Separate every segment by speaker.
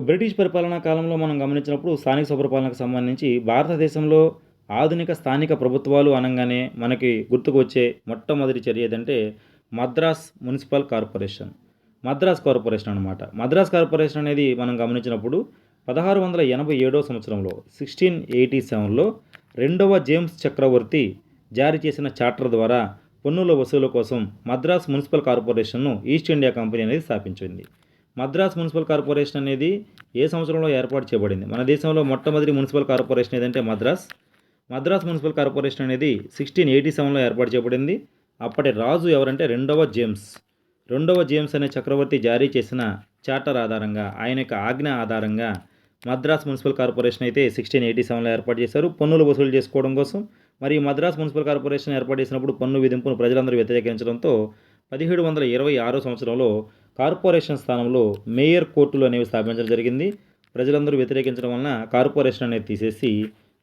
Speaker 1: British పరిపాలనా కాలంలో మనం గమనించినప్పుడు స్థానిక స్వపరిపాలనకు సంబంధించి భారతదేశంలో ఆధునిక స్థానిక ప్రభుత్వాలు అనగానే మనకి గుర్తుకు వచ్చే మొట్టమొదటి చర్య ఏదంటే Madras municipal corporation. Madras corporation అనమాట మద్రాస్ కార్పొరేషన్ అనేది మనం గమనించినప్పుడు పదహారు వందల ఎనభై ఏడో సంవత్సరంలో సిక్స్టీన్ ఎయిటీ సెవెన్లో రెండవ జేమ్స్ చక్రవర్తి జారీ చేసిన చార్టర్ ద్వారా పన్నుల వసూలు కోసం మద్రాస్ మున్సిపల్ కార్పొరేషన్ను ఈస్ట్ ఇండియా కంపెనీ అనేది స్థాపించింది. మద్రాస్ మున్సిపల్ కార్పొరేషన్ అనేది ఏ సంవత్సరంలో ఏర్పాటు చేయబడింది? మన దేశంలో మొట్టమొదటి మున్సిపల్ కార్పొరేషన్ ఏదంటే మద్రాస్. మద్రాస్ మున్సిపల్ కార్పొరేషన్ అనేది సిక్స్టీన్ ఎయిటీ సెవెన్లో ఏర్పాటు చేయబడింది. అప్పటి రాజు ఎవరంటే రెండవ జేమ్స్. రెండవ జేమ్స్ అనే చక్రవర్తి జారీ చేసిన చార్టర్ ఆధారంగా ఆయన యొక్క ఆజ్ఞ ఆధారంగా మద్రాస్ మున్సిపల్ కార్పొరేషన్ అయితే సిక్స్టీన్ ఎయిటీ సెవెన్లో ఏర్పాటు చేశారు. పన్నులు వసూలు చేసుకోవడం కోసం. మరి మద్రాస్ మున్సిపల్ కార్పొరేషన్ ఏర్పాటు చేసినప్పుడు పన్ను విధింపును ప్రజలందరూ వ్యతిరేకించడంతో పదిహేడు వందల ఇరవై ఆరో సంవత్సరంలో కార్పొరేషన్ స్థానంలో మేయర్ కోర్టులు అనేవి స్థాపించడం జరిగింది. ప్రజలందరూ వ్యతిరేకించడం వలన కార్పొరేషన్ అనేది తీసేసి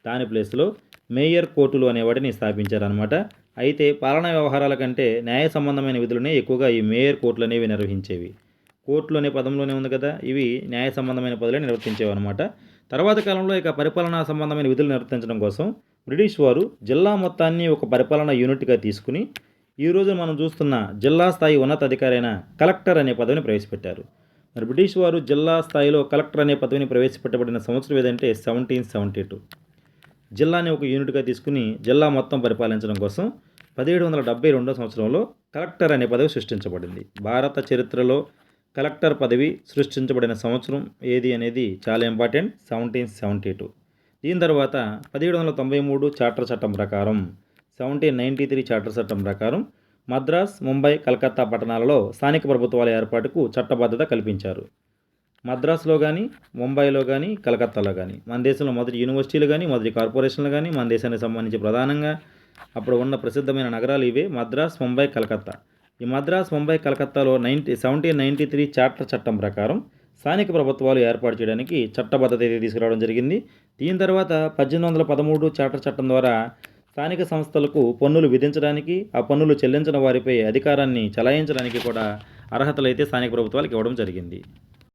Speaker 1: దాని ప్లేస్లో మేయర్ కోర్టులు అనే వాటిని స్థాపించారనమాట అయితే పాలనా వ్యవహారాల కంటే న్యాయ సంబంధమైన విధులనే ఎక్కువగా ఈ మేయర్ కోర్టులు అనేవి నిర్వహించేవి. కోర్టులు అనే పదంలోనే ఉంది కదా ఇవి న్యాయ సంబంధమైన పదవులే నిర్వర్తించేవి అనమాట తర్వాత కాలంలో ఇక పరిపాలనా సంబంధమైన విధులు నిర్వర్తించడం కోసం బ్రిటిష్ వారు జిల్లా మొత్తాన్ని ఒక పరిపాలనా యూనిట్గా తీసుకుని ఈ మనం చూస్తున్న జిల్లా స్థాయి ఉన్నతాధికారైన కలెక్టర్ అనే పదవిని ప్రవేశపెట్టారు. మరి బ్రిటిష్ వారు జిల్లా స్థాయిలో కలెక్టర్ అనే పదవిని ప్రవేశపెట్టబడిన సంవత్సరం ఏదంటే సెవెంటీన్ సెవెంటీ టూ జిల్లాని ఒక యూనిట్గా తీసుకుని జిల్లా మొత్తం పరిపాలించడం కోసం పదిహేడు వందల డెబ్బై రెండో సంవత్సరంలో కలెక్టర్ అనే పదవి సృష్టించబడింది. భారత చరిత్రలో కలెక్టర్ పదవి సృష్టించబడిన సంవత్సరం ఏది అనేది చాలా ఇంపార్టెంట్ సెవెంటీన్ సెవెంటీ టూ దీని తర్వాత పదిహేడు వందల తొంభై మూడు చార్టర్ చట్టం ప్రకారం సెవెంటీన్ నైంటీ త్రీ చార్టర్ చట్టం ప్రకారం మద్రాస్ ముంబై కలకత్తా పట్టణాలలో స్థానిక ప్రభుత్వాల ఏర్పాటుకు చట్టబద్ధత కల్పించారు. మద్రాసులో కానీ ముంబైలో కానీ కలకత్తాలో కానీ మన దేశంలో మొదటి యూనివర్సిటీలు కానీ మొదటి కార్పొరేషన్లు కానీ మన దేశానికి సంబంధించి ప్రధానంగా అప్పుడు ఉన్న ప్రసిద్ధమైన నగరాలు ఇవే మద్రాస్ ముంబై కలకత్తా. ఈ మద్రాస్ ముంబై కలకత్తాలో ninety seventeen ninety three charter చట్టం ప్రకారం స్థానిక ప్రభుత్వాలు ఏర్పాటు చేయడానికి చట్టబద్ధత అయితే తీసుకురావడం జరిగింది. దీని తర్వాత పద్దెనిమిది వందల పదమూడు చార్టర్ చట్టం ద్వారా స్థానిక సంస్థలకు పన్నులు విధించడానికి ఆ పన్నులు చెల్లించిన వారిపై అధికారాన్ని చలాయించడానికి కూడా అర్హతలు అయితే స్థానిక ప్రభుత్వాలకు ఇవ్వడం జరిగింది.